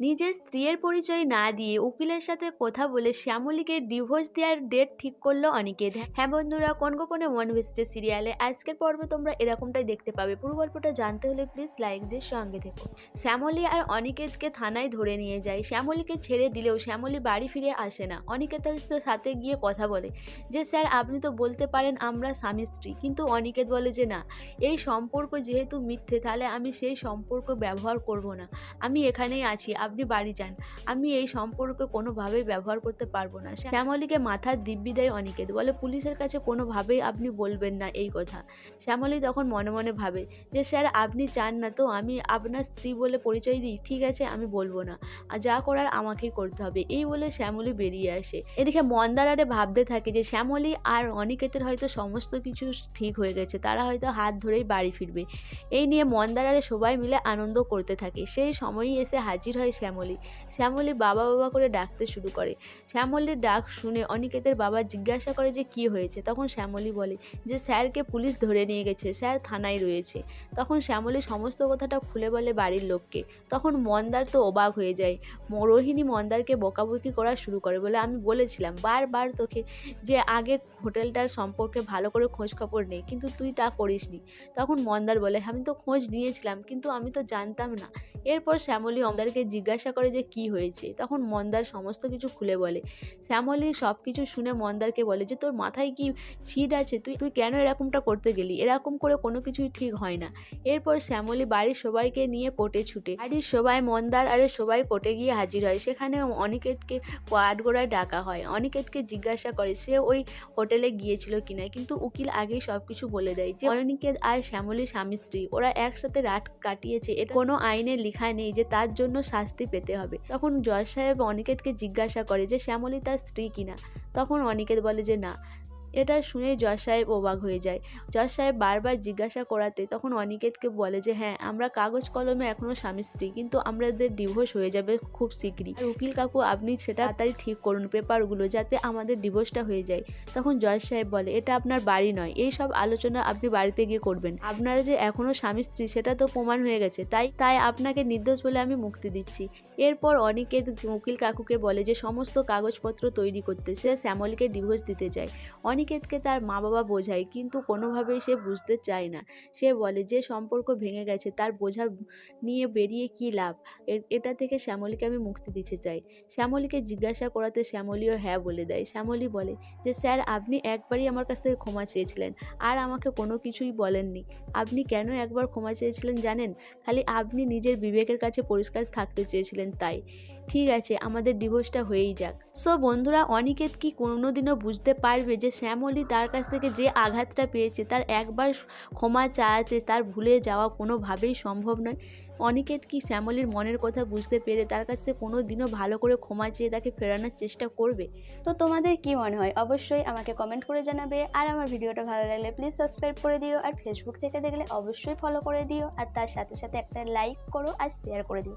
নিজের স্ত্রীর পরিচয় না দিয়ে উকিলের সাথে কথা বলে শ্যামলীকে ডিভোর্স দেওয়ার ডেট ঠিক করল অনিকেত। হ্যাঁ বন্ধুরা, কোন গোপনে মন ভেসেছে সিরিয়ালে আজকের পর্বে তোমরা এরকমটাই দেখতে পাবে। পুরো গল্পটা জানতে হলে প্লিজ লাইক দিয়ে সঙ্গে থেকো। শ্যামলী আর অনিকেতকে থানায় ধরে নিয়ে যায়। শ্যামলীকে ছেড়ে দিলেও শ্যামলী বাড়ি ফিরে আসে না। অনিকেতের সাথে গিয়ে কথা বলে যে, স্যার, আপনি তো বলতে পারেন আমরা স্বামী স্ত্রী। কিন্তু অনিকেত বলে যে, না, এই সম্পর্ক যেহেতু মিথ্যে, তাহলে আমি সেই সম্পর্ক ব্যবহার করব না। আমি এখানেই আছি। আপনি বাড়ি যান। আমি এই সম্পর্ক কোনোভাবেই ব্যবহার করতে পারব না। শ্যামলীকে মাথার দিব্যি দেয় অনিকেত। বলে, পুলিশের কাছে কোনোভাবেই আপনি বলবেন না এই কথা। শ্যামলী তখন মনে মনে ভাবে যে, স্যার, আপনি চান না তো। আমি আপনার স্ত্রী বলে পরিচয় দিই। ঠিক আছে, আমি বলব না। আর যা করার আমাকেই করতে হবে। এই বলে শ্যামলী বেরিয়ে আসে। এদিকে মন্দারারে ভাবতে থাকে যে, শ্যামলী আর অনিকেতের হয়তো সমস্ত কিছু ঠিক হয়ে গেছে। তারা হয়তো হাত ধরেই বাড়ি ফিরবে। এই নিয়ে মন্দারারে সবাই মিলে আনন্দ করতে থাকে। সেই সময়ই এসে হাজির হয় শ্যামলী। শ্যামলী বাবা বাবা করে ডাকতে শুরু করে। শ্যামলীর ডাক শুনে অনিকেতের বাবা জিজ্ঞাসা করে যে কি হয়েছে? তখন শ্যামলী বলে যে, স্যারকে পুলিশ ধরে নিয়ে গেছে। স্যার থানায় রয়েছে। তখন শ্যামলী সমস্ত কথাটা খুলে বলে বাড়ির লোককে। তখন মন্দার তো অবাক হয়ে যায়। রোহিণী মন্দারকে বকাবকি করা শুরু করে বলে, আমি বলেছিলাম বারবার তোকে যে আগে হোটেলটার সম্পর্কে ভালো করে খোঁজ খবর নেই, কিন্তু তুই তা করিসনি। তখন মন্দার বলে, আমি তো খোঁজ নিয়েছিলাম, কিন্তু আমি তো জানতাম না। এরপর শ্যামলী মন্দারকে জিজ্ঞাসা করে যে কি হয়েছে, তখন মন্দার সমস্ত কিছু খুলে বলে। শ্যামলী সব কিছু শুনে মন্দারকে বলে যে, তোর মাথায় কি ছিট আছে? তুই তুই কেন এরকমটা করতে গেলি? এরকম করে কোনো কিছুই ঠিক হয় না। এরপর শ্যামলী বাড়ির সবাইকে নিয়ে কোর্টে ছুটে। বাড়ির সবাই মন্দার আরে সবাই কোর্টে গিয়ে হাজির হয়। সেখানে অনিকেতকে কাঠগোড়ায় ডাকা হয়। অনিকেতকে জিজ্ঞাসা করে, সে ওই হোটেলে গিয়েছিল কিনা কিন্তু উকিল আগেই সব কিছু বলে দেয় যে, অনিকেত আর শ্যামলী স্বামী স্ত্রী, ওরা একসাথে রাত কাটিয়েছে। এটা কোনো আইনে লেখা নেই যে তার জন্য শাস্তি পেতে হবে। তখন জয় সাহেব অনিকেতকে জিজ্ঞাসা করে যে, শ্যামলী তার স্ত্রী কিনা? তখন অনিকেত বলে যে, না। এটা শুনে জজ সাহেব অবাক হয়ে যায়। জজ সাহেব বারবার জিজ্ঞাসা করাতে তখন অনিকেতকে বলে যে হ্যাঁ আমরা কাগজ কলমে এখনও স্বামী স্ত্রী, কিন্তু আমাদের ডিভোর্স হয়ে যাবে খুব শীঘ্রই উকিল কাকু, আপনি সেটা তাড়াতাড়ি ঠিক করুন পেপারগুলো যাতে আমাদের ডিভোর্সটা হয়ে যায়। তখন জজ সাহেব বলে, এটা আপনার বাড়ি নয়, এই সব আলোচনা আপনি বাড়িতে গিয়ে করবেন। আপনারা যে এখনও স্বামী স্ত্রী, সেটা তো প্রমাণ হয়ে গেছে, তাই তাই আপনাকে নির্দোষ বলে আমি মুক্তি দিচ্ছি। এরপর অনিকেত উকিল কাকুকে বলে যে, সমস্ত কাগজপত্র তৈরি করতে, সে শ্যামলীকে ডিভোর্স দিতে চায় অনিকেতকে তার মা বাবা বোঝায়, কিন্তু কোনোভাবেই সে বুঝতে চায় না। সে বলে, যে সম্পর্ক ভেঙে গেছে, তার বোঝা নিয়ে বেরিয়ে কী লাভ? এটা থেকে শ্যামলীকে আমি মুক্তি দিতে চাই। শ্যামলীকে জিজ্ঞাসা করাতে শ্যামলীও হ্যাঁ বলে দেয়। শ্যামলী বলে, যে স্যার, আপনি একবারই আমার কাছ থেকে ক্ষমা চেয়েছিলেন, আর আমাকে কোনো কিছুই বলেননি। আপনি কেন একবার ক্ষমা চেয়েছিলেন জানেন? খালি আপনি নিজের বিবেকের কাছে পরিষ্কার থাকতে চেয়েছিলেন তাই। ঠিক আছে, আমাদের ডিভোর্সটা হয়েই যাক। সো বন্ধুরা, অনিকেত কি কোনোদিনও বুঝতে পারবে যে শ্যামলী তার কাছ থেকে যে আঘাতটা পেয়েছে, তার একবার ক্ষমা চাওয়াতে তার ভুলে যাওয়া কোনোভাবেই সম্ভব নয়। অনিকেত কি শ্যামলীর মনের কথা বুঝতে পেরে তার কাছ থেকে কোনো দিনও ভালো করে ক্ষমা চেয়ে তাকে ফেরানোর চেষ্টা করবে? তো তোমাদের কি মনে হয়? অবশ্যই আমাকে কমেন্ট করে জানাবে। আর আমার ভিডিওটা ভালো লাগলে প্লিজ সাবস্ক্রাইব করে দিও। আর ফেসবুক থেকে দেখলে অবশ্যই ফলো করে দিও। আর তার সাথে সাথে একটা লাইক করো আর শেয়ার করে দিও।